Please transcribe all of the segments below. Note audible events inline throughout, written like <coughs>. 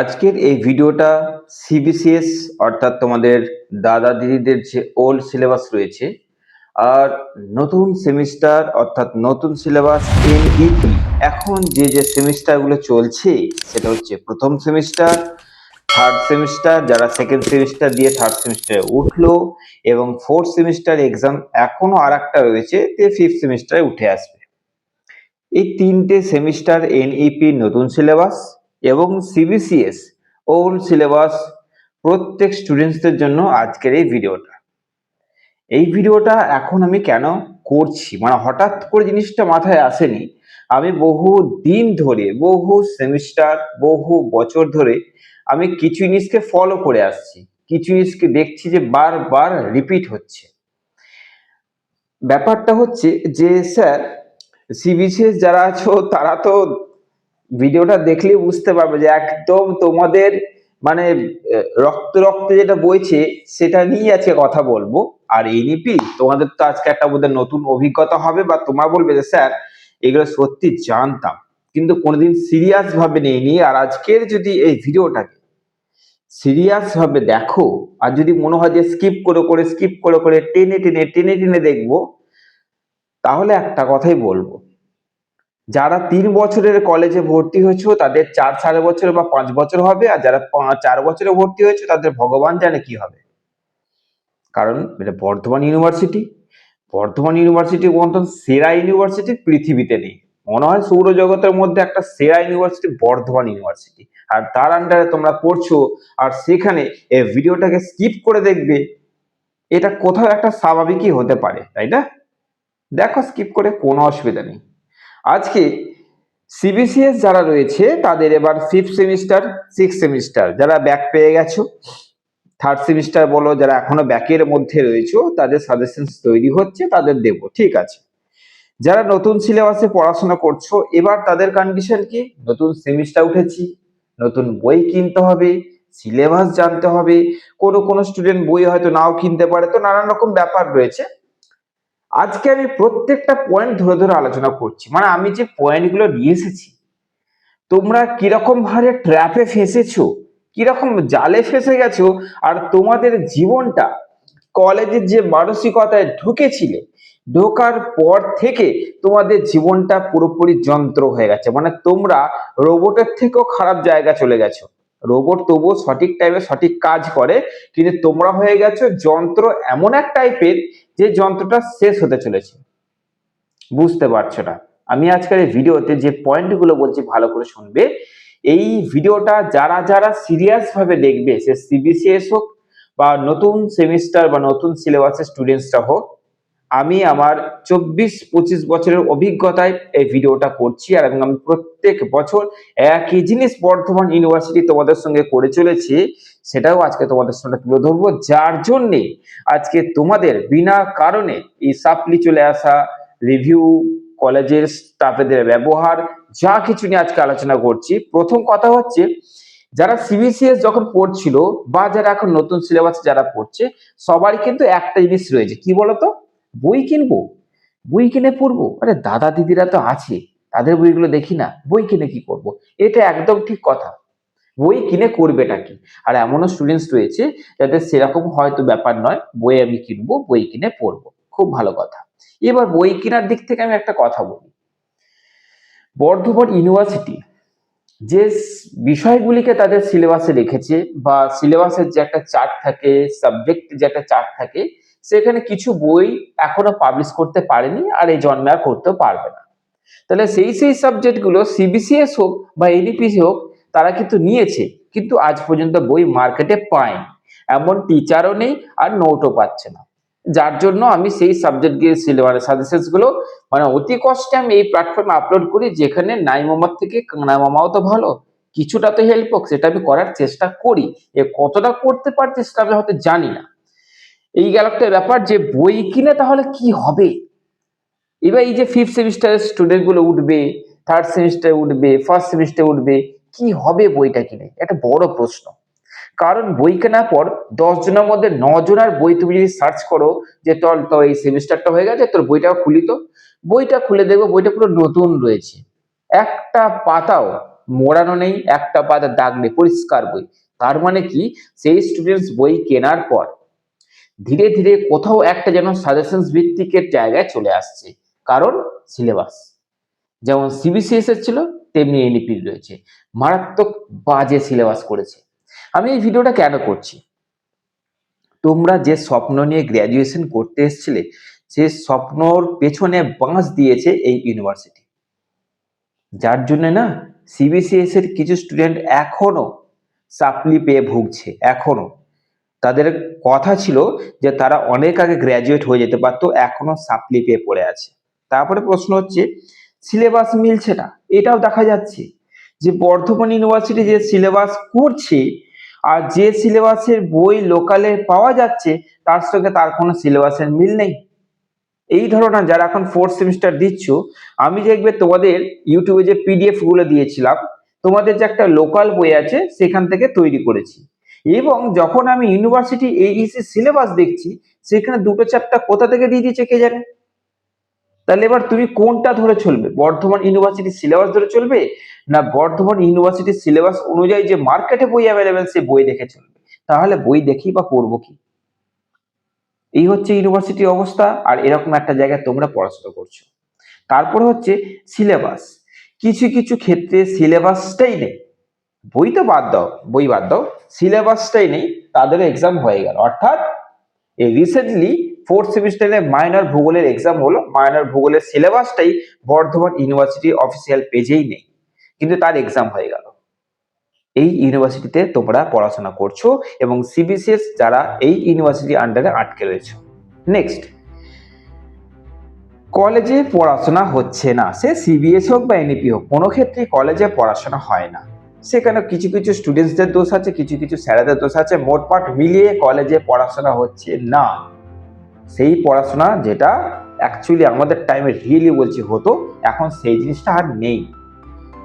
আজকের এই ভিডিওটা সিবিসিএস অর্থাৎ তোমাদের দাদা দিদিদের যে ওল্ড সিলেবাস রয়েছে, আর নতুন সেমিস্টার অর্থাৎ নতুন সিলেবাস এনইপি এখন যে যে সেমিস্টারগুলো চলছে, সেটা হচ্ছে প্রথম সেমিস্টার থার্ড সেমিস্টার যারা সেকেন্ড সেমিস্টার দিয়ে থার্ড সেমিস্টারে উঠল, এবং ফোর্থ সেমিস্টার এক্সাম এখনও আর একটা রয়েছে, যে ফিফথ সেমিস্টারে উঠে আসবে। এই তিনটে সেমিস্টার এনইপি নতুন সিলেবাস এবং সিবিসিএস ওল্ড সিলেবাস প্রত্যেক স্টুডেন্টসদের জন্য আজকের এই ভিডিওটা এই ভিডিওটা এখন আমি কেন করছি? মানে হঠাৎ করে জিনিসটা মাথায় আসেনি। আমি বহু দিন ধরে, বহু সেমিস্টার বহু বছর ধরে আমি কিছু জিনিসকে ফলো করে আসছি। কিছু জিনিসকে দেখছি যে বারবার রিপিট হচ্ছে। ব্যাপারটা হচ্ছে যে, স্যার সিবিসিএস যারা আছো, তারা তো ভিডিওটা দেখলেই বুঝতে পারবে যে একদম তোমাদের মানে রক্ত রক্তে যেটা বইছে, সেটা নিয়ে আজকে কথা বলব। আর এনইপি তোমাদের তো আজকে একটা বোধহয় নতুন অভিজ্ঞতা হবে বা তোমার বলবে যে, স্যার, এগুলো সত্যি জানতাম। কিন্তু কোনোদিন সিরিয়াস ভাবে নেইনি। আর আজকের যদি এই ভিডিওটাকে সিরিয়াস ভাবে দেখো, আর যদি মনে হয় যে স্কিপ করে করে, স্কিপ করে করে টেনে টেনে টেনে টেনে দেখব, তাহলে একটা কথাই বলব। যারা তিন বছরের কলেজে ভর্তি হয়েছো, তাদের চার সাড়ে বছর বা পাঁচ বছর হবে, আর যারা চার বছরে ভর্তি হয়েছে, তাদের ভগবান জানে কি হবে। কারণ এটা বর্ধমান ইউনিভার্সিটি বর্ধমান ইউনিভার্সিটি মতন সেরা ইউনিভার্সিটি পৃথিবীতে নেই। মনে হয় সৌরজগতের মধ্যে একটা সেরা ইউনিভার্সিটি বর্ধমান ইউনিভার্সিটি আর তার আন্ডারে তোমরা পড়ছো, আর সেখানে এই ভিডিওটাকে স্কিপ করে দেখবে, এটা কোথাও একটা স্বাভাবিকই হতে পারে, তাই না? দেখো স্কিপ করে কোনো অসুবিধা নেই। আজকে সিবিসিএস যারা রয়েছে, তাদের এবার ফিফথ সেমিস্টার সিক্স সেমিস্টার যারা ব্যাক পেয়ে গেছো থার্ড সেমিস্টার বলো, যারা এখনও ব্যাকের মধ্যে রয়েছে, তাদের সাজেশন তৈরি হচ্ছে, তাদের দেব, ঠিক আছে? যারা নতুন সিলেবাসে পড়াশোনা করছ, এবার তাদের কন্ডিশন কি? নতুন সেমিস্টার উঠেছি, নতুন বই কিনতে হবে সিলেবাস জানতে হবে, কোনো কোনো স্টুডেন্ট বই হয়তো নাও কিনতে পারে, তো নানান রকম ব্যাপার রয়েছে। আজকে আমি প্রত্যেকটা পয়েন্ট ধরে ধরে আলোচনা করছি। মানে আমি যে পয়েন্টগুলো নিয়ে এসেছি, তোমরা কীরকম ভাবে ট্র্যাপে ফেসেছো, কীরকম জালে ফেসে গেছো, আর তোমাদের জীবনটা কলেজের যে মানসিকতায় ঢুকেছিলে, ঢোকার পর থেকে তোমাদের জীবনটা পুরোপুরি যন্ত্র হয়ে গেছে। মানে তোমরা রোবটের থেকেও খারাপ জায়গা চলে গেছো। রোবট তবুও সঠিক টাইমে সঠিক কাজ করে, কিন্তু তোমরা হয়ে গেছো যন্ত্র এমন এক টাইপের যে যন্ত্রটা শেষ হতে চলেছে। বুঝতে পারছ না। আমি আজকের এই ভিডিওতে যে পয়েন্টগুলো বলছি ভালো করে শুনবে, এই ভিডিওটা যারা যারা সিরিয়াস ভাবে দেখবে, সে সিবিসিএস হোক বা নতুন সেমিস্টার বা নতুন সিলেবাসের স্টুডেন্টসরা হোক আমি আমার চব্বিশ, পঁচিশ বছরের অভিজ্ঞতায় এই ভিডিওটা করছি আর এবং আমি প্রত্যেক বছর একই জিনিস বর্ধমান ইউনিভার্সিটি তোমাদের সঙ্গে করে চলেছি, সেটাও আজকে তোমাদের সঙ্গে তুলে ধরবো। যার জন্যে আজকে তোমাদের বিনা কারণে এই সাপ্লি চলে আসা, রিভিউ, কলেজের স্টাফেদের ব্যবহার, যা কিছু নিয়ে আজকে আলোচনা করছি। প্রথম কথা হচ্ছে, যারা সিবিসিএস যখন পড়ছিল বা যারা এখন নতুন সিলেবাস যারা পড়ছে, সবারই কিন্তু একটা জিনিস রয়েছে। কি বলতো? বই কিনবো? বই কিনে পড়ব? আরে দাদা দিদিরা তো আছে, তাদের বইগুলো দেখি না, বই কিনে কি করব এটা একদম ঠিক কথা। বই কিনে করবেটা কি? আর এমনও স্টুডেন্টস রয়েছে যাদের সেরকম হয়তো ব্যাপার নয়, বই আমি কিনবো, বই কিনে পড়ব। খুব ভালো কথা। এবার বই কেনার দিক থেকে আমি একটা কথা বলি। বর্ধমান ইউনিভার্সিটি যে বিষয়গুলিকে তাদের সিলেবাসে রেখেছে বা সিলেবাসের যে একটা চার্ট থাকে সাবজেক্ট যে একটা চার্ট থাকে সেখানে কিছু বই এখনও পাবলিশ করতে পারেনি আর এই জন্মে আর করতেও পারবে না। তাহলে সেই সেই সাবজেক্টগুলো সিবিসিএস হোক বা এনইপিসি হোক, তারা কিন্তু নিয়েছে, কিন্তু আজ পর্যন্ত বই মার্কেটে পায়নি। এমন টিচারও নেই আর নোটও পাচ্ছে না। যার জন্য আমি সেই সাবজেক্ট গিয়ে সিলেবাস সাজেশনসগুলো মানে অতি কষ্টে আমি এই প্ল্যাটফর্মে আপলোড করি, যেখানে নাই মামার থেকে কানা মামাও তো ভালো, কিছুটা তো হেল্প হোক, সেটা আমি করার চেষ্টা করি। এ কতটা করতে পারছি সেটা আমি হয়তো জানি না। এই গেল একটা ব্যাপার, যে বই কিনে তাহলে কি হবে? এবার এই যে ফিফথ সেমিস্টারের স্টুডেন্টগুলো উঠবে থার্ড সেমিস্টারে উঠবে ফার্স্ট সেমিস্টারে উঠবে, কি হবে বইটা কিনে? একটা বড় প্রশ্ন। কারণ বই কেনার পর দশ জনের মধ্যে ন জনের বই তুমি যদি সার্চ করো, যে তোর তো এই সেমিস্টারটা হয়ে গেছে, তোর বইটাও খুলি তো বইটা খুলে দেখব বইটা পুরো নতুন রয়েছে। একটা পাতাও মোড়ানো নেই, একটা পাতা দাগ নেই, পরিষ্কার বই। তার মানে কি? সেই স্টুডেন্টস বই কেনার পর ধীরে ধীরে কোথাও একটা যেন সাজেশন ভিত্তিকের জায়গায় চলে আসছে। কারণ সিলেবাস যেমন সিবিসিএস এর ছিল তেমনি এনইপি রয়েছে। মারাত্মক বাজে সিলেবাস করেছে। আমি এই ভিডিওটা কেন করছি? তোমরা যে স্বপ্ন নিয়ে গ্র্যাজুয়েশন করতে এসেছিলে, সে স্বপ্নর পেছনে বাঁশ দিয়েছে এই ইউনিভার্সিটি যার জন্য না সিবিসিএস এর কিছু স্টুডেন্ট এখনও সাপ্লি পেয়ে ভুগছে, এখনও। তাদের কথা ছিল যে তারা অনেক আগে গ্র্যাজুয়েট হয়ে যেতে পারতো, এখনও সাপ্লি পেয়ে পড়ে আছে। তারপরে প্রশ্ন হচ্ছে সিলেবাস মিলছে না। এটাও দেখা যাচ্ছে যে বর্ধমান ইউনিভার্সিটি যে সিলেবাস করছে আর যে সিলেবাসের বই লোকালে পাওয়া যাচ্ছে, তার সঙ্গে তার কোনো সিলেবাসের মিল নেই। এই ধরনের যারা এখন ফোর্থ সেমিস্টার দিচ্ছ, আমি দেখবে তোমাদের ইউটিউবে যে পিডিএফগুলো দিয়েছিলাম, তোমাদের যে একটা লোকাল বই আছে, সেখান থেকে তৈরি করেছি। এবং যখন আমি ইউনিভার্সিটি এইসি সিলেবাস দেখছি, সেখানে দুটো চ্যাপ্টার কোথা থেকে দিয়ে দিয়েছে কে জানে? তাহলে এবার তুমি কোনটা ধরে চলবে? বর্ধমান ইউনিভার্সিটি সিলেবাস ধরে চলবে? না বর্ধমান ইউনিভার্সিটির সিলেবাস অনুযায়ী যে মার্কেটে বই অ্যাভেলেবেল সে বই দেখে চলবে? তাহলে বই দেখি বা পড়ব কি? এই হচ্ছে ইউনিভার্সিটির অবস্থা, আর এরকম একটা জায়গায় তোমরা পড়াশোনা করছ। তারপরে হচ্ছে সিলেবাস। কিছু কিছু ক্ষেত্রে সিলেবাসটাই নেই। বই তো বাদ দাও, বই বাদ দাও। সিলেবাসটাই নেই, তাদেরও এক্সাম হয়ে গেল। অর্থাৎ এই রিসেন্টলি ফোর্থ সেমিস্টারে মাইনর ভূগোলের এক্সাম হলো মাইনর ভূগোলের সিলেবাসটাই বর্ধমান ইউনিভার্সিটি অফিসিয়াল পেজেই নেই, কিন্তু তার এক্সাম হয়ে গেল। এই ইউনিভার্সিটিতে তোমরা পড়াশোনা করছ এবং সিবিসিএস যারা এই ইউনিভার্সিটি আন্ডারে আটকে রয়েছে। নেক্সট কলেজে পড়াশোনা হচ্ছে না, সে সিবিএস হোক বা এনইপি হোক, কোনো ক্ষেত্রে কলেজে পড়াশোনা হয় না। সেখানে কিছু কিছু স্টুডেন্টসদের দোষ আছে, কিছু কিছু স্যারেদের দোষ আছে। মোটপাট মিলিয়ে কলেজে পড়াশোনা হচ্ছে না। সেই পড়াশোনা যেটা অ্যাকচুয়ালি আমাদের টাইমে রিয়েলি বলছি হতো, এখন সেই জিনিসটা আর নেই।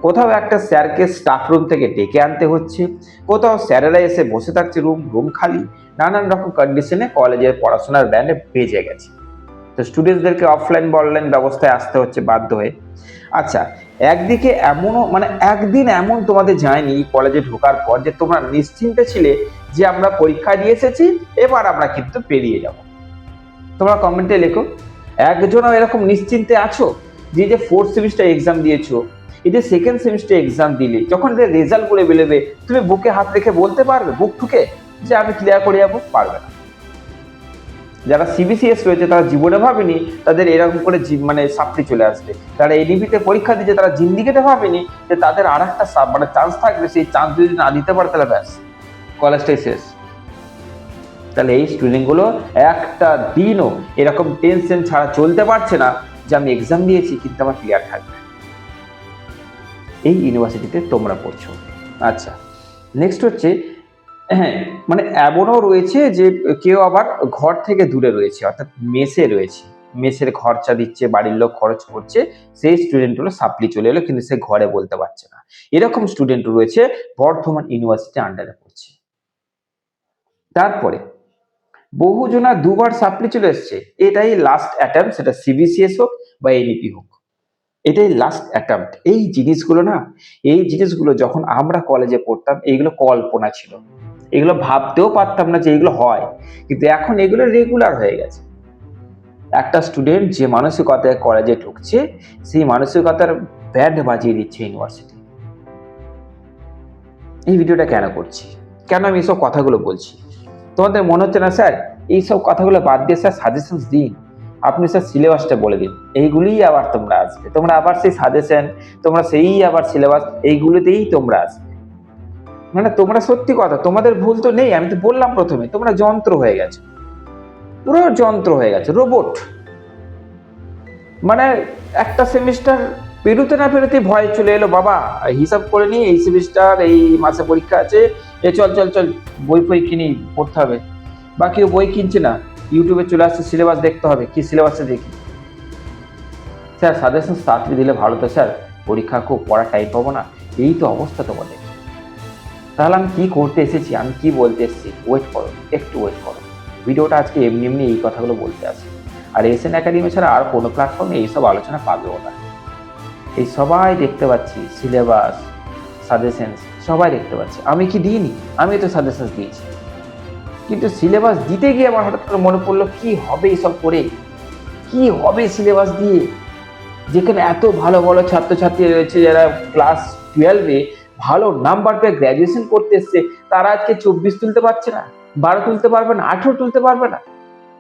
কোথাও একটা স্যারকে স্টাফ রুম থেকে ডেকে আনতে হচ্ছে, কোথাও স্যারেরা এসে বসে থাকছে রুম রুম খালি, নানান রকম কন্ডিশনে কলেজের পড়াশোনার ব্যান্ডে বেজে গেছে। তো স্টুডেন্টসদেরকে অফলাইন বা অনলাইন ব্যবস্থায় আসতে হচ্ছে বাধ্য হয়ে। আচ্ছা একদিকে এমনও মানে একদিন এমন তোমাদের যায়নি কলেজে ঢোকার পর যে তোমরা নিশ্চিন্তে ছিলে যে আমরা পরীক্ষা দিয়ে এসেছি, এবার আমরা কিন্তু পেরিয়ে যাব। তোমরা কমেন্টে লেখো, একজনও এরকম নিশ্চিন্তে আছো? যে যে ফোর্থ সেমিস্টার এক্সাম দিয়েছ, এই যে সেকেন্ড সেমিস্টার এক্সাম দিলে, যখন রেজাল্ট করে বেরোবে, তুমি বুকে হাত রেখে বলতে পারবে, বুক ঠুকে, যে আমি ক্লিয়ার করে যাব? পারবে না। যারা সিবিসিএস রয়েছে, তারা জীবনে ভাবেনি তাদের এরকম করে মানে সাপ্লি চলে আসবে। যারা এডিপিতে পরীক্ষা দিচ্ছে তারা জিন্দিগিতে ভাবেনি যে তাদের আর একটা সাব- মানে চান্স থাকবে সেই চান্স যদি না দিতে পারে, তাহলে ব্যাস। কলেজটাই শেষ তাহলে এই স্টুডেন্টগুলো একটা দিনও এরকম টেনশন ছাড়া চলতে পারছে না যে আমি এক্সাম দিয়েছি, কিন্তু আমার ক্লিয়ার থাকবে। এই ইউনিভার্সিটিতে তোমরা পড়ছো। আচ্ছা নেক্সট হচ্ছে হ্যাঁ মানে এমনও রয়েছে যে কেউ আবার ঘর থেকে দূরে রয়েছে, অর্থাৎ মেসে রয়েছে। মেসের খরচা দিচ্ছে, বাড়ির লোক খরচ করছে, সেই স্টুডেন্টগুলো সাপ্লি চলে এলো, কিন্তু সে ঘরে বলতে পারছে না। এরকম স্টুডেন্ট রয়েছে, বর্ধমান ইউনিভার্সিটি আন্ডারে পড়ছে। তারপরে, বহুজনা দুবার সাপ্লি চলে এসছে। এটাই লাস্ট অ্যাটেম্প সেটা সিবিসিএস হোক বা এনইপি হোক। এটাই লাস্ট অ্যাটেম্প এই জিনিসগুলো না, এই জিনিসগুলো যখন আমরা কলেজে পড়তাম, এইগুলো কল্পনা ছিল। এগুলো ভাবতেও পারতাম না যে এগুলো হয়। কিন্তু এখন এগুলো রেগুলার হয়ে গেছে। একটা স্টুডেন্ট যে মানসিকতায় কলেজে ঢুকছে, সেই মানসিকতার ব্যান্ড বাজিয়ে দিচ্ছে ইউনিভার্সিটি এই ভিডিওটা কেন করছি? কেন আমি এইসব কথাগুলো বলছি? তোমাদের মনে হচ্ছে না, স্যার, এইসব কথাগুলো বাদ দিয়ে স্যার সাজেশন দিন। আপনি স্যার সিলেবাসটা বলে দিন। এইগুলিই আবার তোমরা আসবে। তোমরা আবার সেই সাজেশন তোমরা সেই আবার সিলেবাস এইগুলোতেই তোমরা আসবে। মানে তোমরা সত্যি কথা, তোমাদের ভুল তো নেই, আমি তো বললাম প্রথমে, তোমরা যন্ত্র হয়ে গেছো। পুরো যন্ত্র হয়ে গেছে, রোবট। মানে একটা সেমিস্টার পেরোতে না পেরোতে ভয় চলে এলো, বাবা, হিসাব করে নিই এই সেমিস্টার, এই মাসে পরীক্ষা আছে, এ চল চল চল, বই ফই কিনি, পড়তে হবে। বা কেউ বই কিনছে না, ইউটিউবে চলে আসছে, সিলেবাস দেখতে হবে, কি সিলেবাসে দেখি। স্যার সাজেশন তাড়াতাড়ি দিলে ভালো তো, স্যার, পরীক্ষা খুব পড়ার টাইম পাবো না, এই তো অবস্থা তোমাদের। তাহলে আমি কী করতে এসেছি? আমি কি বলতে এসেছি? ওয়েট করো, একটু ওয়েট করো। ভিডিওটা আজকে এমনি এমনি এই কথাগুলো বলতে আসি আর এসএন একাডেমি ছাড়া আর কোনো প্ল্যাটফর্মে এইসব আলোচনা পাবেও না। এই সবাই দেখতে পাচ্ছি সিলেবাস সাজেশন সবাই দেখতে পাচ্ছি। আমি কি দিইনি? আমি তো সাজেশন দিয়েছি। কিন্তু সিলেবাস দিতে গিয়ে আমার হঠাৎ করে মনে পড়ল, কি হবে এইসব করে? কি হবে সিলেবাস দিয়ে? যেখানে এত ভালো ভালো ছাত্রছাত্রী রয়েছে যারা ক্লাস টুয়েলভে ভালো নাম্বার পেয়ে গ্র্যাজুয়েশন করতে এসছে, তারা আজকে চব্বিশ তুলতে পারছে না, বারো তুলতে পারবে না, আঠেরো তুলতে পারবে না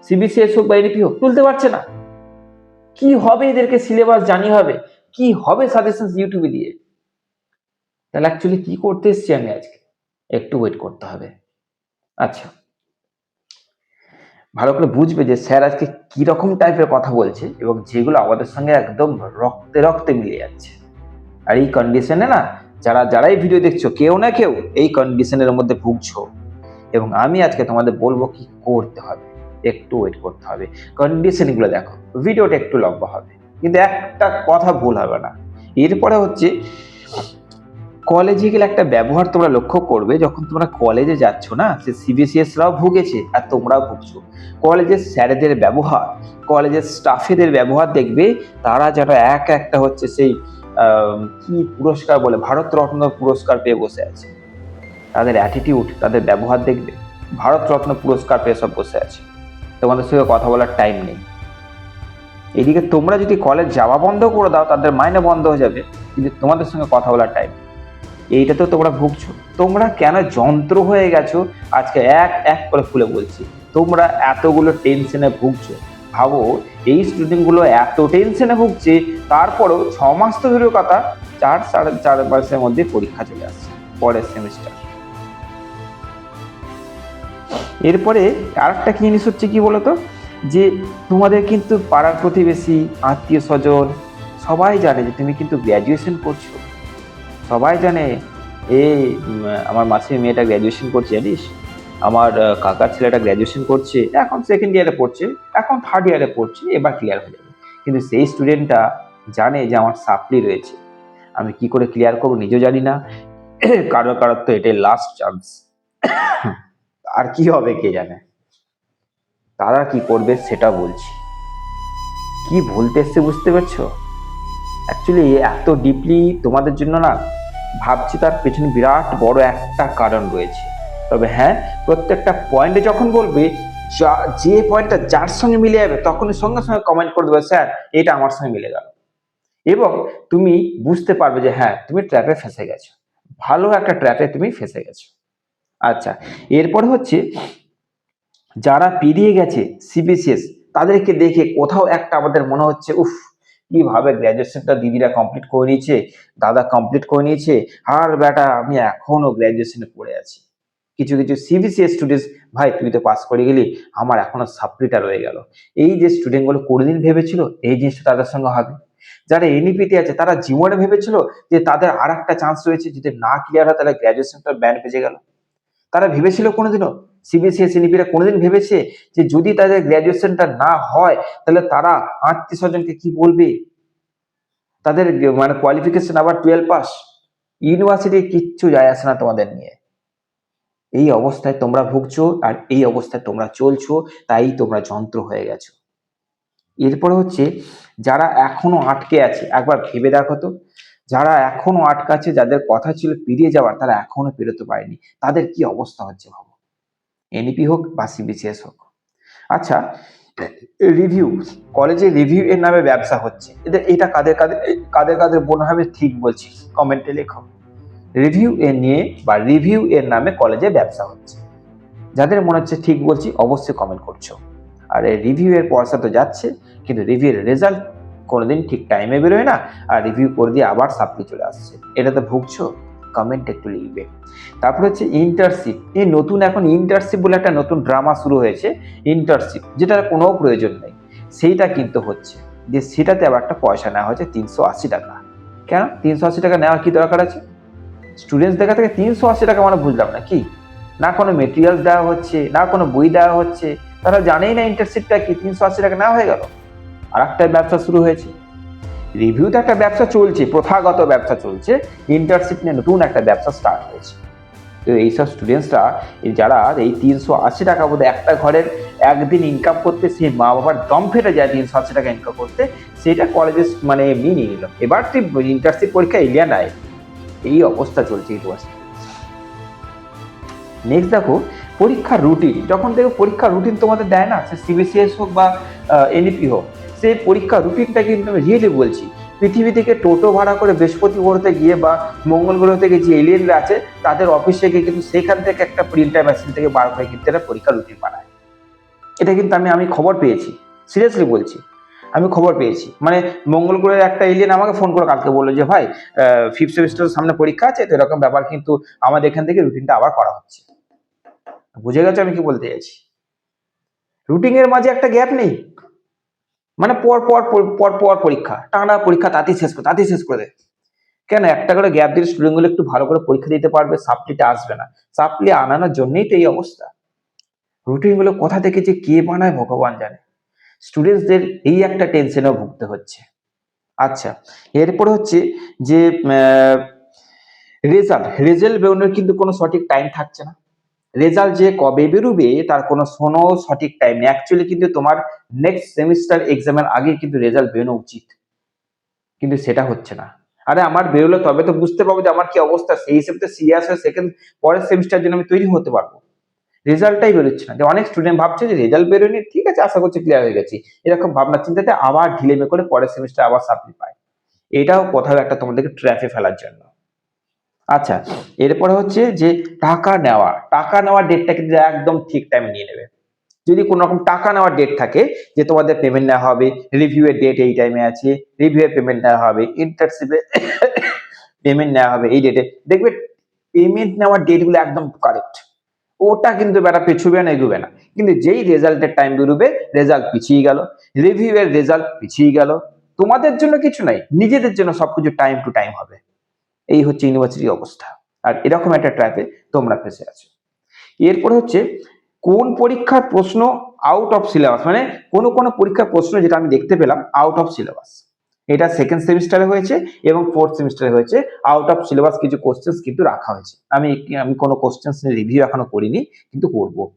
সিবিসিএস হোক বা এনপি হোক, তুলতে পারছে না। কি হবে এদেরকে সিলেবাস জানি হবে? কি হবে সাজেশন ইউটিউবে দিয়ে? তাহলে অ্যাকচুয়ালি কি করতে এসছি আমি আজকে? একটু ওয়েট করতে হবে। আচ্ছা। ভালো করে বুঝবে যে স্যার আজকে কি রকম টাইপের কথা বলছে এবং যেগুলো আমাদের সঙ্গে একদম রক্তে রক্তে মিলে যাচ্ছে। আর এই কন্ডিশনে না যারা যারাই ভিডিও দেখছ, কেউ না কেউ এই কন্ডিশনের মধ্যে ভুগছো। এবং আমি আজকে তোমাদের বলব কি করতে হবে, একটু ওয়েট করতে হবে। কন্ডিশনগুলো দেখো, ভিডিওটা একটু লম্বা হবে, কিন্তু একটা কথা ভুল হবে না। এরপরে হচ্ছে কলেজে গেলে একটা ব্যবহার তোমরা লক্ষ্য করবে, যখন তোমরা কলেজে যাচ্ছ না, সে সিবিসিএসরাও ভুগেছে, আর তোমরাও ভুগছো। কলেজের স্যারেদের ব্যবহার কলেজের স্টাফেদের ব্যবহার দেখবে, তারা যেন এক একটা হচ্ছে সেই কি পুরস্কার বলে ভারতরত্ন পুরস্কার পেয়ে বসে আছে। তাদের অ্যাটিটিউড তাদের ব্যবহার দেখবে ভারতরত্ন পুরস্কার পেয়ে সব বসে আছে। তোমাদের সঙ্গে কথা বলার টাইম নেই। এদিকে তোমরা যদি কলেজ যাওয়া বন্ধ করে দাও, তাদের মাইনে বন্ধ হয়ে যাবে, কিন্তু তোমাদের সঙ্গে কথা বলার টাইম এইটা তো তোমরা ভুগছো। তোমরা কেন যন্ত্র হয়ে গেছো? আজকে এক এক করে খুলে বলছি। তোমরা এতগুলো টেনশনে ভুগছো। ভাবো এই স্টুডেন্টগুলো এত টেনশনে ভুগছে তারপরেও ছ মাস তো ধরে কথা চার সাড়ে চার মাসের মধ্যে পরীক্ষা চলে আসছে পরের সেমিস্টার এরপরে আরেকটা কি জিনিস হচ্ছে কি বলতো? যে তোমাদের কিন্তু পাড়ার প্রতিবেশী আত্মীয় স্বজন সবাই জানে যে তুমি কিন্তু গ্র্যাজুয়েশন করছ। সবাই জানে উম, আমার মাসির মেয়েটা গ্র্যাজুয়েশন করছে জানিস? আমার কাকার ছেলেটা গ্র্যাজুয়েশন করছে, এখন সেকেন্ড ইয়ারে পড়ছে, এখন থার্ড ইয়ারে পড়ছে, এবার ক্লিয়ার হয়ে যাবে। কিন্তু সেই স্টুডেন্টটা জানে যে আমার সাপ্লি রয়েছে। আমি কি করে ক্লিয়ার করব নিজেও জানি না। <coughs> কারও কারোর তো এটাই লাস্ট চান্স <coughs> আর কি হবে কে জানে? তারা কি করবে সেটা বলছি। কি বলতে এসছে বুঝতে পারছ? অ্যাকচুয়ালি এত ডিপলি তোমাদের জন্য না, ভাবছি তার পেছনে বিরাট বড় একটা কারণ রয়েছে। তবে হ্যাঁ প্রত্যেকটা পয়েন্টে যখন বলবে, যা- পয়েন্টটা যার সঙ্গে মিলে যাবে, তখনই সঙ্গে সঙ্গে কমেন্ট করে দেবে, স্যার, এটা আমার সঙ্গে মিলে গেল। এবং তুমি বুঝতে পারবে যে হ্যাঁ তুমি ট্র্যাপে ফেসে গেছো। ভালো একটা ট্র্যাপে তুমি ফেসে গেছো। আচ্ছা এরপরে হচ্ছে, যারা পেরিয়ে গেছে সিবিসিএস তাদেরকে দেখে কোথাও একটা আমাদের মনে হচ্ছে, উফ, কীভাবে গ্র্যাজুয়েশনটা দিদিরা কমপ্লিট করে নিয়েছে, দাদা কমপ্লিট করে নিয়েছে, আর বেটা আমি এখনও গ্র্যাজুয়েশনে পড়ে আছি। কিছু কিছু সিবিসিএস স্টুডেন্টস ভাই, তুই তো পাস করে গেলি, আমার এখনও সাপ্লিটা রয়ে গেল। এই যে স্টুডেন্টগুলো কোনোদিন ভেবেছিল এই জিনিসটা তাদের সঙ্গে হবে? যারা এনইপিতে আছে, তারা জীবনে ভেবেছিল যে তাদের আর একটা চান্স রয়েছে যদি না ক্লিয়ার হয়, তাহলে গ্র্যাজুয়েশনটা ব্যান বেজে গেল। তারা ভেবেছিল কোনোদিনও? সিবিএসসি এনইপিরা কোনোদিন ভেবেছে যে যদি তাদের গ্র্যাজুয়েশনটা না হয়, তাহলে তারা আত্মীয় স্বজনকে কি বলবে? তাদের মানে কোয়ালিফিকেশন আবার টুয়েলভ পাস ইউনিভার্সিটি কিচ্ছু যায় আসে না তোমাদের নিয়ে। এই অবস্থায় তোমরা ভুগছো আর এই অবস্থায় তোমরা চলছো, তাই তোমরা যন্ত্র হয়ে গেছো। এরপরে হচ্ছে, যারা এখনও আটকে আছে, একবার ভেবে দেখো তো, যারা এখনও আটকে আছে, যাদের কথা ছিল পেরিয়ে যাওয়ার, তারা এখনও পেরোতে পারেনি। তাদের কি অবস্থা হচ্ছে ভাবো? এনইপি হোক বা সিবিসিএস হোক। আচ্ছা রিভিউ কলেজে রিভিউ এর নামে ব্যবসা হচ্ছে। এটা কাদের কাদের কাদের কাদের মনে হবে? ঠিক বলছি কমেন্টে লেখো। রিভিউ এর নিয়ে বা রিভিউ এর নামে কলেজে ব্যবসা হচ্ছে। যাদের মনে হচ্ছে ঠিক বলছি, অবশ্যই কমেন্ট করছ। আর এই রিভিউ এর পয়সা তো যাচ্ছে, কিন্তু রিভিউ এর রেজাল্ট কোনোদিন ঠিক টাইমে বেরোয় না, আর রিভিউ করে দিয়ে আবার সাপ্লি চলে আসছে। এটাতে ভুগছো? কমেন্ট একটু লিখবে। তারপর হচ্ছে ইন্টার্নশিপ এই নতুন এখন ইন্টার্নশিপ বলে একটা নতুন ড্রামা শুরু হয়েছে ইন্টার্নশিপ যেটার কোনো প্রয়োজন নেই। সেইটা কিন্তু হচ্ছে। যে সেটাতে আবার একটা পয়সা নেওয়া হয়েছে তিনশো আশি টাকা। কেন? তিনশো আশি টাকা নেওয়ার কি দরকার আছে? স্টুডেন্টস দেখা থেকে তিনশো আশি টাকা মানে বুঝলাম না, কি? না কোনো মেটেরিয়ালস দেওয়া হচ্ছে, না কোনো বই দেওয়া হচ্ছে, তারা জানেই না ইন্টার্নশিপটা কি? তিনশো আশি টাকা না হয়ে গেল। আর একটা ব্যবসা শুরু হয়েছে। রিভিউতে একটা ব্যবসা চলছে, প্রথাগত ব্যবসা চলছে ইন্টার্নশিপ নিয়ে নতুন একটা ব্যবসা স্টার্ট হয়েছে। তো এইসব স্টুডেন্টসরা যারা এই তিনশো আশি টাকা বোধ একটা ঘরের একদিন ইনকাম করতে সেই মা বাবার দম ফেটে যায় তিনশো আশি টাকা ইনকাম করতে, সেটা কলেজে মানে এমনি নিয়ে নিল। এবার তুই ইন্টার্নশিপ পরীক্ষা এলিয়া নাই এই অবস্থা চলছে ইউনিভার্সিটি নেক্সট দেখো পরীক্ষার রুটিন যখন দেখো পরীক্ষার রুটিন তোমাদের দেয় না, সে সিবিসিএস হোক বা এনইপি হোক সেই পরীক্ষার রুটিনটা কিন্তু আমি রিয়েলি বলছি। পৃথিবী থেকে টোটো ভাড়া করে বৃহস্পতি গ্রহতে গিয়ে বা মঙ্গল গ্রহ থেকে যে এলিয়েনরা আছে, তাদের অফিসে গিয়ে কিন্তু সেখান থেকে একটা প্রিন্টার মেশিন থেকে বার করে কিন্তু এরা পরীক্ষার রুটিন বানায়। এটা কিন্তু আমি আমি খবর পেয়েছি। সিরিয়াসলি বলছি। আমি খবর পেয়েছি। মানে মঙ্গল গ্রহের একটা এলিয়েন আমাকে ফোন করে কালকে বলল যে, ভাই ফিফথ সেমিস্টারের সামনে পরীক্ষা আছে, তো এরকম ব্যাপার কিন্তু আমাদের এখান থেকে রুটিনটা আবার করা হচ্ছে। বুঝে গেছো আমি কি বলতে চাইছি? রুটিন এর মাঝে একটা গ্যাপ নেই। মানে পর পর, পর- পর পর পরীক্ষা। টানা পরীক্ষা, তাতেই শেষ করে, তাতেই শেষ করে দেয়। কেন? একটা করে গ্যাপ দিলে স্টুডেন্টগুলো একটু ভালো করে পরীক্ষা দিতে পারবে সাপ্লিটা আসবে না। সাপ্লি আনানোর জন্যই তো এই অবস্থা। রুটিনগুলো কোথা থেকে যে কে বানায় ভগবান জানে। স্টুডেন্টসদের এই একটা টেনশনেও ভুগতে হচ্ছে। আচ্ছা এরপরে হচ্ছে যে রেজাল্ট রেজাল্ট বেরোনোর কিন্তু কোনো সঠিক টাইম থাকছে না। রেজাল্ট যে কবে বেরোবে, তার কোনো কোনো সঠিক টাইম নেই। অ্যাকচুয়ালি কিন্তু তোমার নেক্সট সেমিস্টার এক্সামের আগে কিন্তু রেজাল্ট বেরোনো উচিত। কিন্তু সেটা হচ্ছে না। আরে, আমার বেরোলে তবে তো বুঝতে পারব যে আমার কি অবস্থা। সেই হিসেবে তো সিরিয়াস হয়ে সেকেন্ড পরের সেমিস্টার জন্য আমি তৈরি হতে পারব। রেজাল্টটাই বেরোচ্ছে না। যে অনেক স্টুডেন্ট ভাবছে যে রেজাল্ট বেরোয়নি, ঠিক আছে, আশা করছি ক্লিয়ার হয়ে গেছি। এরকম ভাবনা চিন্তাতে আবার ঢিলেমে করে পরের সেমিস্টার আবার সাপ্লি পায়। এটাও কোথাও একটা তোমাদেরকে ট্র্যাফে ফেলার জন্য। আচ্ছা এরপরে হচ্ছে যে টাকা নেওয়া। টাকা নেওয়ার ডেটটা কিন্তু একদম ঠিক টাইমে নিয়ে নেবে। যদি কোনো রকম টাকা নেওয়ার ডেট থাকে যে তোমাদের পেমেন্ট নেওয়া হবে রিভিউ এর ডেট এই টাইমে আছে রিভিউ এর পেমেন্ট নেওয়া হবে ইন্টার্নশিপে পেমেন্ট <coughs> নেওয়া হবে এই ডেটে দেখবে পেমেন্ট নেওয়ার ডেটগুলো একদম কারেক্ট ওটা কিন্তু বেটা পিছুবে না, এগুবে না। কিন্তু যেই রেজাল্টের টাইম বেরোবে, রেজাল্ট পিছিয়ে গেল। রিভিউ এর রেজাল্ট পিছিয়ে গেল। তোমাদের জন্য কিছু নাই, নিজেদের জন্য সবকিছু টাইম টু টাইম হবে। এই হচ্ছে ইউনিভার্সিটির অবস্থা। আর এরকম একটা ট্র্যাপে তোমরা ফেসে আছো। এরপর হচ্ছে, কোন পরীক্ষার প্রশ্ন আউট অফ সিলেবাস মানে কোন কোন পরীক্ষার প্রশ্ন যেটা আমি দেখতে পেলাম আউট অফ সিলেবাস এটা সেকেন্ড সেমিস্টারে হয়েছে এবং ফোর্থ সেমিস্টারে হয়েছে। আউট অফ সিলেবাস কিছু কোশ্চেন্স কিন্তু রাখা হয়েছে। আমি আমি কোনো কোশ্চেন্স রিভিউ এখনও করিনি, কিন্তু করব।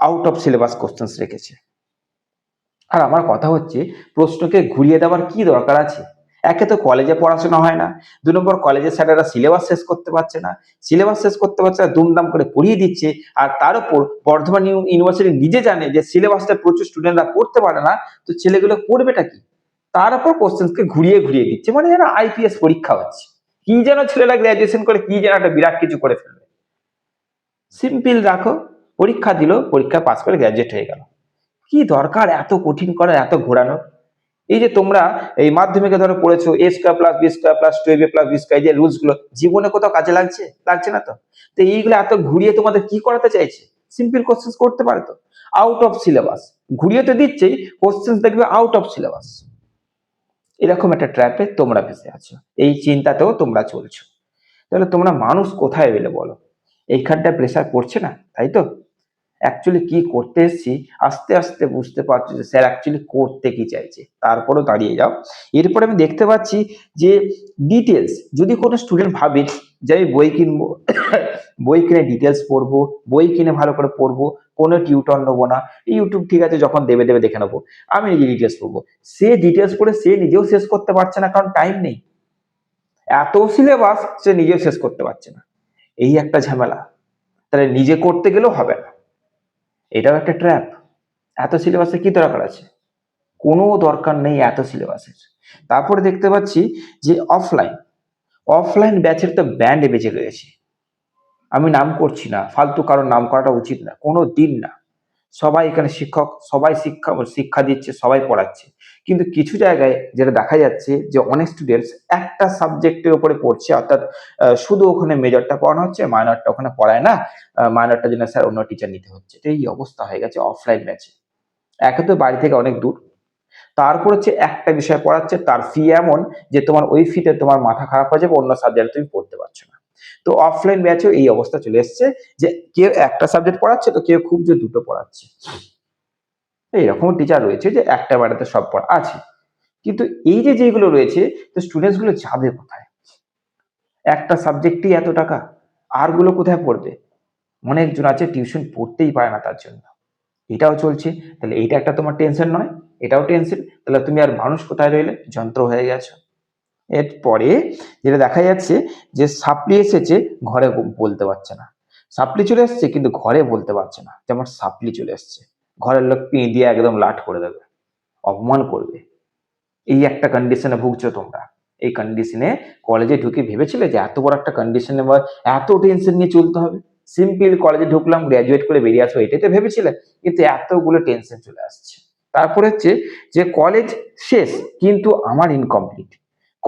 আউট অফ সিলেবাস কোশ্চেন্স রেখেছে। আর আমার কথা হচ্ছে, প্রশ্নকে ঘুরিয়ে দেওয়ার কি দরকার আছে? একে তো কলেজে পড়াশোনা হয় না। দু নম্বর কলেজের স্যারেরা সিলেবাস শেষ করতে পারছে না। সিলেবাস শেষ করতে পারছে না, দুমদাম করে পড়িয়ে দিচ্ছে। আর তার উপর বর্ধমান ইউ- ইউনিভার্সিটি নিজে জানে যে সিলেবাসটা প্রচুর স্টুডেন্টরা পড়তে পারে না, তো ছেলেগুলো পড়বেটা কি? তার উপর কোশ্চেন্সকে ঘুরিয়ে ঘুরিয়ে দিচ্ছে। মানে যেন আইপিএস পরীক্ষা হচ্ছে। কি যেন ছেলেরা গ্রাজুয়েশন করে, কি যেন একটা বিরাট কিছু করে ফেলবে। সিম্পল রাখো পরীক্ষা দিল, পরীক্ষা পাস করে গ্রাজুয়েট হয়ে গেল। কি দরকার এত কঠিন করা, এত ঘোরানো? এই যে তোমরা এই মাধ্যমিকে ধরো পড়েছো a square plus b square plus two a plus b square যে রুলসগুলো, জীবনে কোথাও কাজে লাগছে? লাগছে না তো? তো এইগুলো এত ঘুরিয়ে তোমাদের কি করাতে চাইছে? সিম্পল কোশ্চেন করতে পারে তো? আউট অফ সিলেবাস ঘুরিয়ে তো দিচ্ছেই কোশ্চেন্স দেখবে আউট অফ সিলেবাস এরকম একটা ট্র্যাপে তোমরা ফেসে আছো। এই চিন্তাতেও তোমরা চলছো। তাহলে তোমরা মানুষ কোথায় এলে বলো? এইখানটা প্রেশার পড়ছে না? তাই তো? অ্যাকচুয়ালি কি করতে এসেছি? আস্তে আস্তে বুঝতে পারছ যে স্যার অ্যাকচুয়ালি করতে কি চাইছে। তারপরেও দাঁড়িয়ে যাও। এরপরে আমি দেখতে পাচ্ছি যে ডিটেলস যদি কোনো স্টুডেন্ট ভাবে যে আমি বই কিনবো বই কিনে ডিটেলস পড়ব, বই কিনে ভালো করে পড়ব, কোনো টিউটর নেব না। ইউটিউব ঠিক আছে, যখন দেবে দেবে দেখে নেব। আমি নিজে ডিটেলস পড়ব। সে ডিটেলস পড়ে সে নিজেও শেষ করতে পারছে না, কারণ টাইম নেই। এত সিলেবাস সে নিজেও শেষ করতে পারছে না। এই একটা ঝামেলা। তাহলে নিজে করতে গেলেও হবে না। এটাও একটা ট্র্যাপ এত সিলেবাসে কি দরকার আছে? কোনো দরকার নেই এত সিলেবাসের তারপরে দেখতে পাচ্ছি যে অফলাইন অফলাইন ব্যাচের তো ব্যান্ড বেঁচে রয়েছে আমি নাম করছি না, ফালতু কারোর নাম করাটা উচিত না, কোনো দিন না। সবাই এখানে শিক্ষক, সবাই শিক্ষা শিক্ষা দিচ্ছে, সবাই পড়াচ্ছে। কিন্তু কিছু জায়গায় যেটা দেখা যাচ্ছে যে অনেক স্টুডেন্টস একটা সাবজেক্টের উপরে পড়ছে, অর্থাৎ শুধু ওখানে মেজরটা পড়ানো হচ্ছে মাইনরটা ওখানে পড়ায় না মাইনরটা জন্য স্যার অন্য টিচার নিতে হচ্ছে। তো এই অবস্থা হয়ে গেছে অফলাইন ব্যাচে একে তো বাড়ি থেকে অনেক দূর। তারপর হচ্ছে একটা বিষয় পড়াচ্ছে, তার ফি এমন যে তোমার ওই ফিতে তোমার মাথা খারাপ হয়ে যাবে, অন্য সাবজেক্ট তুমি পড়তে পারছ না। তো অফলাইন ব্যাচেও এই অবস্থা চলে এসছে যে কেউ একটা সাবজেক্ট পড়াচ্ছে তো কেউ খুব যে দুটো পড়াচ্ছে। এইরকম টিচার রয়েছে যে একটা বাড়িতে সব পড়া আছে। কিন্তু এই যে যেগুলো রয়েছে, তো স্টুডেন্টসগুলো যাবে কোথায়? একটা সাবজেক্টই এত টাকা আরগুলো কোথায় পড়বে? অনেকজন আছে টিউশন পড়তেই পারে না তার জন্য। এটাও চলছে, তাহলে এইটা একটা তোমার টেনশন নয়, এটাও টেনশন তাহলে তুমি আর মানুষ কোথায় রইলে? যন্ত্র হয়ে গেছো। এরপরে যেটা দেখা যাচ্ছে যে সাপ্লি এসেছে ঘরে বলতে পারছে না। সাপ্লি চলে এসছে কিন্তু ঘরে বলতে পারছে না। যেমন সাপ্লি চলে এসছে। ঘরের লোক পিঁ দিয়ে একদম লাট করে দেবে। অপমান করবে। এই একটা কন্ডিশনে ভুগছো তোমরা। এই কন্ডিশনে কলেজে ঢুকে ভেবেছিলে যে এত বড় একটা কন্ডিশনে বা এত টেনশন নিয়ে চলতে হবে? সিম্পল কলেজে ঢুকলাম গ্র্যাজুয়েট করে বেরিয়ে আসব এটাই তো ভেবেছিলে? কিন্তু এতগুলো টেনশন চলে আসছে। তারপরে হচ্ছে যে কলেজ শেষ, কিন্তু আমার ইনকমপ্লিট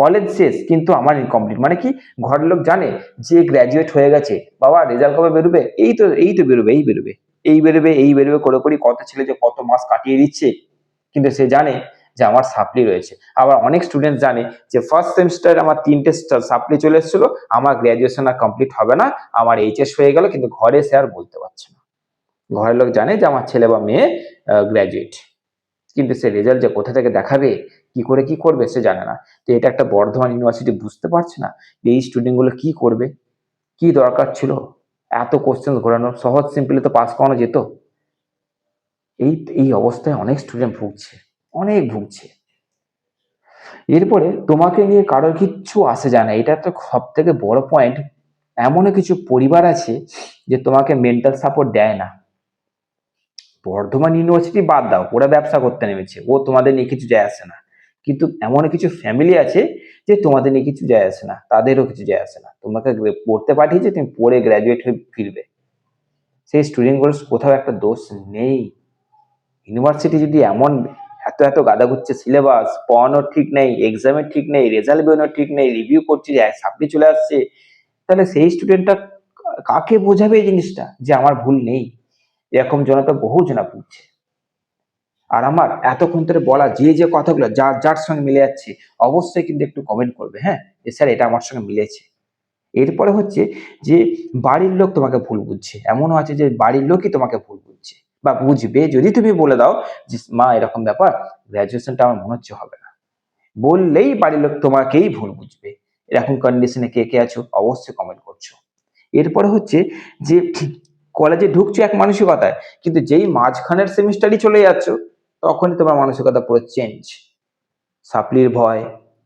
কলেজ শেষ, কিন্তু আমার ইনকমপ্লিট মানে কি? ঘরের লোক জানে যে গ্র্যাজুয়েট হয়ে গেছে, বাবা রেজাল্ট কবে বেরোবে? এই তো এই তো বেরোবে, এই বেরোবে। এই বেরোবে এই বেরোবে, করে, করি কত ছেলে যে কত মাস কাটিয়ে দিচ্ছে। কিন্তু সে জানে যে আমার সাপ্লি রয়েছে। আবার অনেক স্টুডেন্ট জানে যে ফার্স্ট সেমিস্টার আমার তিনটে সাপ্লি চলে এসেছিল, আমার গ্র্যাজুয়েশন আর কমপ্লিট হবে না, আমার এইচএস হয়ে গেল, কিন্তু ঘরে সে আর বলতে পারছে না। ঘরের লোক জানে যে আমার ছেলে বা মেয়ে গ্র্যাজুয়েট কিন্তু সে রেজাল্ট যে কোথা থেকে দেখাবে কি করে কি করবে সে জানে না। তো এটা একটা বর্ধমান ইউনিভার্সিটি বুঝতে পারছে না এই স্টুডেন্টগুলো কি করবে, কি দরকার ছিল, এত কোশ্চেন ঘোরানো সহজ সিম্পলি তো পাস করানো যেত। এই এই অবস্থায় অনেক স্টুডেন্ট ভুগছে, অনেক ভুগছে। এরপরে তোমাকে নিয়ে কারোর কিচ্ছু আসে যায় না। এটা তো সব থেকে বড় পয়েন্ট এমনও কিছু পরিবার আছে যে তোমাকে মেন্টাল সাপোর্ট দেয় না। বর্ধমান ইউনিভার্সিটি বাদ দাও, ওরা ব্যবসা করতে নেমেছে, ও তোমাদের নিয়ে কিছু যায় আসে না। কিন্তু এমন কিছু ফ্যামিলি আছে যে তোমাদের নিয়ে কিছু যায় আসে না, তাদেরও কিছু যায় আসে না। তোমাকে পড়তে পাঠিয়েছে তুমি পড়ে গ্র্যাজুয়েট হয়ে ফিরবে। সেই স্টুডেন্টগুলোর কোথাও একটা দোষ নেই। ইউনিভার্সিটি যদি এমন এত এত গাদা ঘুরছে সিলেবাস পড়ানোর ঠিক নেই এক্সামের ঠিক নেই রেজাল্ট বেরোনোর ঠিক নেই রিভিউ করছে যে সাপ্লি চলে আসছে। তাহলে সেই স্টুডেন্টটা কাকে বোঝাবে এই জিনিসটা? যে আমার ভুল নেই। এরকম জনতা বহু জনা ভুগছে আর আমার এতক্ষণ ধরে বলা যে যে কথাগুলো যার যার সঙ্গে মিলে যাচ্ছে, অবশ্যই কিন্তু একটু কমেন্ট করবে হ্যাঁ? যে স্যার এটা আমার সঙ্গে মিলেছে। এরপরে হচ্ছে যে বাড়ির লোক তোমাকে ভুল বুঝছে। এমনও আছে যে বাড়ির লোকই তোমাকে ভুল বুঝছে। বা বুঝবে যদি তুমি বলে দাও যে, মা, এরকম ব্যাপার গ্র্যাজুয়েশনটা আমার মনে হচ্ছে হবে না। বললেই বাড়ির লোক তোমাকেই ভুল বুঝবে। এরকম কন্ডিশনে কে কে আছো? অবশ্যই কমেন্ট করছ। এরপরে হচ্ছে যে কলেজে ঢুকছো এক মানসিকতায়, কিন্তু যেই মাঝখানের সেমিস্টারই চলে যাচ্ছ তখনই তোমার মানসিকতা পুরো চেঞ্জ সাপ্লির ভয়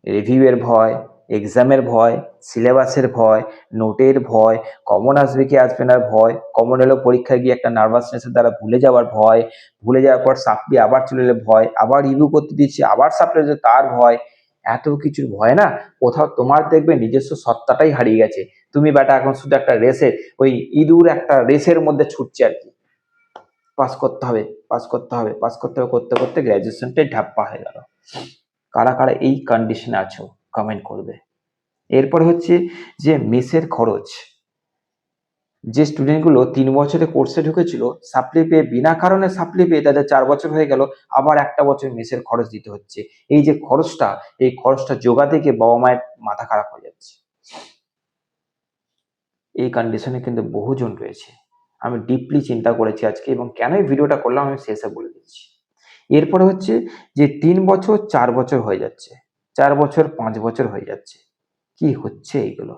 রিভিউয়ের ভয় এক্সামের ভয় সিলেবাসের ভয় নোটের ভয় কমন আসবে কি আসবে না ভয় কমন এলো পরীক্ষায় গিয়ে একটা নার্ভাসনেসের দ্বারা ভুলে যাওয়ার ভয়, ভুলে যাওয়ার পর সাপ্লি আবার চলে এলে ভয়, আবার রিভিউ করতে দিচ্ছি, আবার সাপ্লি তার ভয়। এত কিছুর ভয় না? কোথাও তোমার দেখবে নিজস্ব সত্তাটাই হারিয়ে গেছে। তুমি বেটা এখন শুধু একটা রেসে ওই ইঁদুর একটা রেসের মধ্যে ছুটছে আর কি। পাস করতে হবে, পাস করতে হবে, পাস করতে হবে, করতে করতে গ্র্যাজুয়েশনটাই ঢাপ্পা হয়ে গেল। কারা কারা এই কন্ডিশনে আছো কমেন্ট করবে। এরপরে হচ্ছে যে মেসের খরচ। যে স্টুডেন্টগুলো তিন বছরে কোর্সে ঢুকেছিল সাপ্লি পেয়ে, বিনা কারণে সাপ্লি পেয়ে তাদের চার বছর হয়ে গেল, আবার একটা বছর মেসের খরচ দিতে হচ্ছে। এই যে খরচটা, এই খরচটা জোগাতে গিয়ে বাবা মায়ের মাথা খারাপ হয়ে যাচ্ছে। এই কন্ডিশনে কিন্তু বহুজন রয়েছে। আমি ডিপলি চিন্তা করেছি আজকে এবং কেন এই ভিডিওটা করলাম আমি শেষে বলে দিচ্ছি। এরপরে হচ্ছে যে তিন বছর, চার বছর হয়ে যাচ্ছে। চার বছর, পাঁচ বছর হয়ে যাচ্ছে। কি হচ্ছে এইগুলো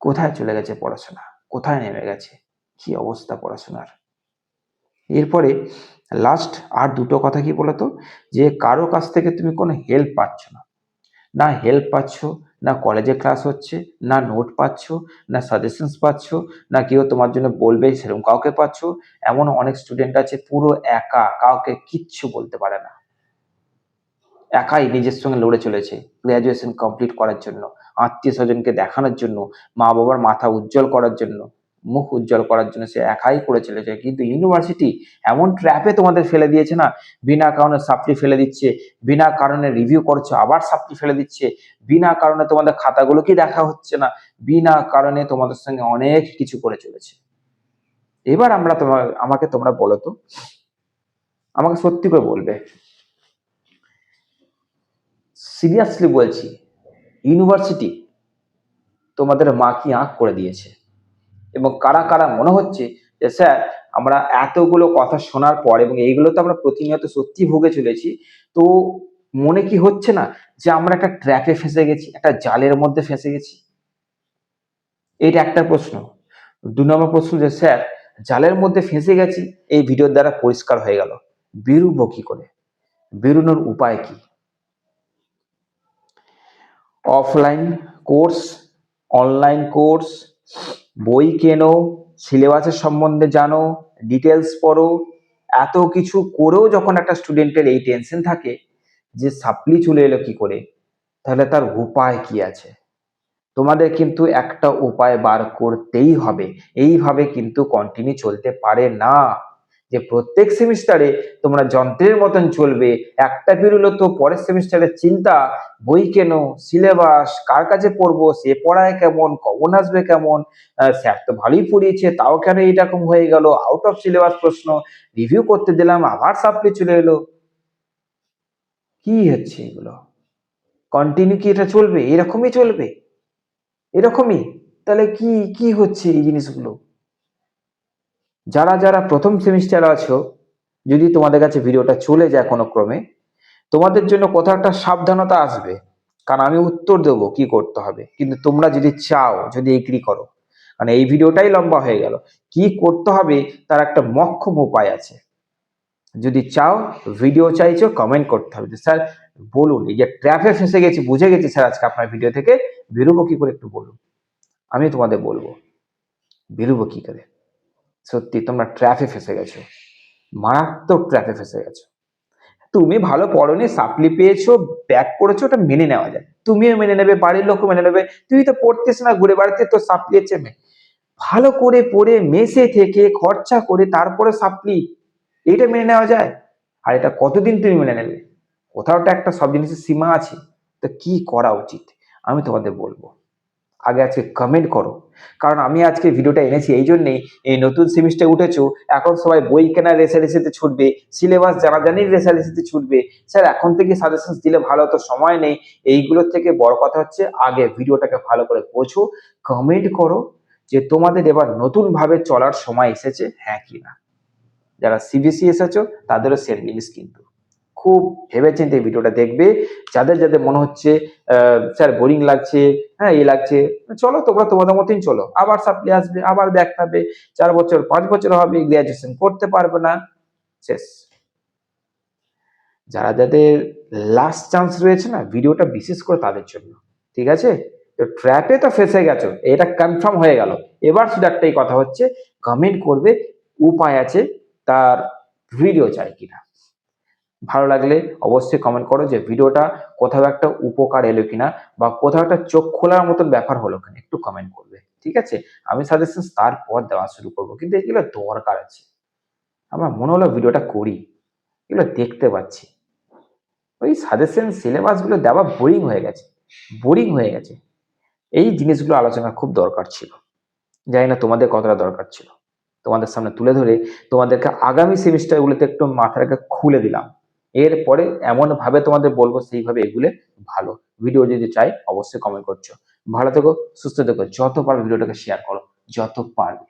কোথায় চলে গেছে পড়াশোনা? কোথায় নেমে গেছে? কি অবস্থা পড়াশোনার? এরপরে লাস্ট আর দুটো কথা কি বলতো? যে কারও কাছ থেকে তুমি কোনো হেল্প পাচ্ছ না। না হেল্প পাচ্ছ না কলেজে ক্লাস হচ্ছে, না নোট পাচ্ছ, না সাজেশনস পাচ্ছ, না কেউ তোমার জন্য বলবে সেরকম কাউকে পাচ্ছ এমন অনেক স্টুডেন্ট আছে পুরো একা, কাউকে কিচ্ছু বলতে পারে না। একাই নিজের সঙ্গে লড়ে চলেছে গ্র্যাজুয়েশন কমপ্লিট করার জন্য, আত্মীয় স্বজনকে দেখানোর জন্য মা বাবার মাথা উজ্জ্বল করার জন্য মুখ উজ্জ্বল করার জন্য সে একাই করে চলেছে কিন্তু ইউনিভার্সিটি এমন ট্র্যাপে তোমাদের ফেলে দিয়েছে না? বিনা কারণে সাপ্লি ফেলে দিচ্ছে, বিনা কারণে রিভিউ করছ, আবার সাপ্লি ফেলে দিচ্ছে, বিনা কারণে তোমাদের খাতাগুলোকে দেখা হচ্ছে না? বিনা কারণে তোমাদের সঙ্গে অনেক কিছু করে চলেছে। এবার আমরা তোমার আমাকে তোমরা বলো তো, আমাকে সত্যি করে বলবে। সিরিয়াসলি বলছি, ইউনিভার্সিটি তোমাদের মা কি আঁক করে দিয়েছে? এবং কারা কারা মনে হচ্ছে যে, স্যার, আমরা এতগুলো কথা শোনার পর এবং এইগুলো তো আমরা প্রতিনিয়ত সত্যি ভুগে চলেছি, তো মনে কি হচ্ছে না যে, আমরা একটা ট্র্যাকে ফেসে গেছি, একটা জালের মধ্যে ফেসে গেছি? এটা একটা প্রশ্ন। দু নম্বর প্রশ্ন যে, স্যার, জালের মধ্যে ফেসে গেছি? এই ভিডিওর দ্বারা পরিষ্কার হয়ে গেল। বেরুবো কি করে? বেরোনোর উপায় কি? অফলাইন কোর্স, অনলাইন কোর্স বই কেনো, সিলেবাসের সম্বন্ধে জানো ডিটেলস পড়ো, এত কিছু করেও যখন একটা স্টুডেন্টের এই টেনশন থাকে যে সাপ্লি চলে এলো কি করে, তাহলে তার উপায় কি আছে? তোমাদের কিন্তু একটা উপায় বার করতেই হবে। এইভাবে কিন্তু কন্টিনিউ চলতে পারে না। যে প্রত্যেক সেমিস্টারে তোমরা যন্ত্রের মতন চলবে, একটা বেরোলো তো পরের সেমিস্টারের চিন্তা, বই কেন, সিলেবাস, কার কাছে পড়ব, সে পড়ায় কেমন কমন আসবে কেমন স্যার তো ভালোই পড়িয়েছে, তাও কেন এইরকম হয়ে গেল আউট অফ সিলেবাস প্রশ্ন রিভিউ করতে দিলাম, আবার সাপ্লি চলে এলো। কি হচ্ছে এগুলো? কন্টিনিউ কি এটা চলবে? এরকমই চলবে? এরকমই? তাহলে কি কি হচ্ছে এই জিনিসগুলো? যারা যারা প্রথম সেমিস্টার আছো, যদি তোমাদের কাছে ভিডিওটা চলে যায় কোনো ক্রমে, তোমাদের জন্য কোথাও একটা সাবধানতা আসবে। কারণ আমি উত্তর দেবো কি করতে হবে। কিন্তু তোমরা যদি চাও, যদি এগ্রি করো মানে এই ভিডিওটাই লম্বা হয়ে গেল। কি করতে হবে, তার একটা মক্ষম উপায় আছে। যদি চাও ভিডিও চাইছো কমেন্ট করতে হবে। স্যার, বলুন, এই যে ট্র্যাপে ফেসে গেছি, বুঝে গেছি স্যার আজকে আপনার ভিডিও থেকে। বেরোবো কি করে একটু বলুন। আমি তোমাদের বলব, বেরোবো কি করে? সত্যি তোমরা ট্র্যাফে ফেসে গেছো। মারাত্মক ট্র্যাফে ফেসে গেছো। তুমি ভালো পড়নি সাপ্লি পেয়েছ ব্যাক করেছ, ওটা মেনে নেওয়া যায়। তুমিও মেনে নেবে, বাড়ির লোকও মেনে নেবে। তুই তো পড়তেছ না, ঘুরে বেড়াতে, তোর সাপ্লি আছে মে। ভালো করে পড়ে, মেসে থেকে খরচা করে তারপরে সাপ্লি এটা মেনে নেওয়া যায়। আর এটা কতদিন তুমি মেনে নেবে? কোথাও তো একটা সব জিনিসের সীমা আছে। তো কি করা উচিত? আমি তোমাদের বলব। আগে আজকে কমেন্ট করো। কারণ আমি আজকে ভিডিওটা এনেছি, এই জন্যেই এই নতুন সেমিস্টার উঠেছো। এখন সবাই বই কেনার রেসারেসিতে ছুটবে সিলেবাস জানাজানির রেসারেসিতে ছুটবে। স্যার, এখন থেকে সাজেশন দিলে ভালো তো সময় নেই। এইগুলোর থেকে বড় কথা হচ্ছে, আগে ভিডিওটাকে ভালো করে বোঝো কমেন্ট করো যে তোমাদের এবার নতুন ভাবে চলার সময় এসেছে হ্যাঁ কি না যারা সিবিএসই এসেছ, তাদেরও সেম জিনিস কিন্তু। খুব ভেবেচিন্তে ভিডিওটা দেখবে। যাদের যাদের মনে হচ্ছে স্যার বোরিং লাগছে হ্যাঁ এই লাগছে, চলো তোমরা তোমাদের মতোই চলো। আবার সাপ্লি আসবে, আবার ব্যাক পাবে চার বছর, পাঁচ বছর হবে গ্রাজুয়েশন করতে পারবে না। শেষ। যারা যাদের লাস্ট চান্স রয়েছে না, ভিডিওটা বিশেষ করে তাদের জন্য, ঠিক আছে? তো ট্র্যাপে তো ফেসে গেছো, এটা কনফার্ম হয়ে গেল। এবার শুধু একটাই কথা হচ্ছে কমেন্ট করবে, উপায় আছে তার ভিডিও চাই কিনা। ভালো লাগলে অবশ্যই কমেন্ট করো যে ভিডিওটা কোথাও একটা উপকার এলো কিনা বা কোথাও একটা চোখ খোলার মতন ব্যাপার হলো কিনা, একটু কমেন্ট করবে, ঠিক আছে? আমি সাজেশন তারপর দেওয়া শুরু করব, কিন্তু এগুলো দরকার আছে। আমার মনে হলো ভিডিওটা করি, এগুলো দেখতে পাচ্ছি। ওই সাজেশন সিলেবাসগুলো দেওয়া বোরিং হয়ে গেছে বোরিং হয়ে গেছে। এই জিনিসগুলো আলোচনা খুব দরকার ছিল। জানি না তোমাদের কতটা দরকার ছিল। তোমাদের সামনে তুলে ধরে তোমাদেরকে আগামী সেমিস্টারগুলোতে একটু মাথাটাকে খুলে দিলাম। এরপরে এমনভাবে তোমাদের বলব সেইভাবে এগুলে ভালো। ভিডিও যদি চাই, অবশ্যই কমেন্ট করছ। ভালো থেকো, সুস্থ থেকো। যত পারবে ভিডিওটাকে শেয়ার করো, যত পারবে।